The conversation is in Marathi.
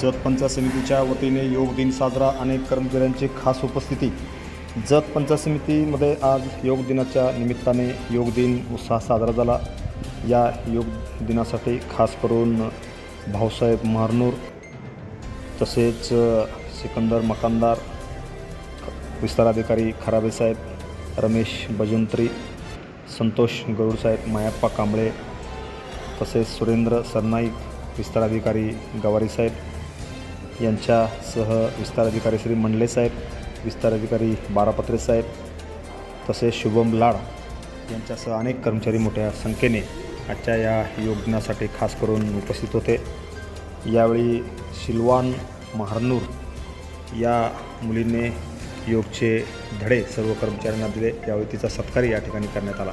जत पंचायत समितीच्या वतीने योग दिन साजरा अनेक कर्मचाऱ्यांची खास उपस्थिती. जत पंचायत समितीमध्ये आज योग दिनाच्या निमित्ताने योग दिन उत्साह साजरा झाला. या योग दिनासाठी खास करून भाऊसाहेब महारनूर तसेच सिकंदर मकानदार विस्तार अधिकारी खराबे साहेब रमेश बजंत्री संतोष गरुडसाहेब मायाप्पा कांबळे तसेच सुरेंद्र सरनाईक विस्तार अधिकारी गवारी साहेब यांच्यासह विस्तार अधिकारी श्री मंडले साहेब विस्तार अधिकारी बारापत्रे साहेब तसेच शुभम लाड यांच्यासह अनेक कर्मचारी मोठ्या संख्येने आजच्या या योगदानासाठी खास करून उपस्थित होते. यावेळी शिलवान महारनूर या मुलीने योगचे धडे सर्व कर्मचाऱ्यांना दिले. यावेळी तिचा सत्कार या ठिकाणी करण्यात आला.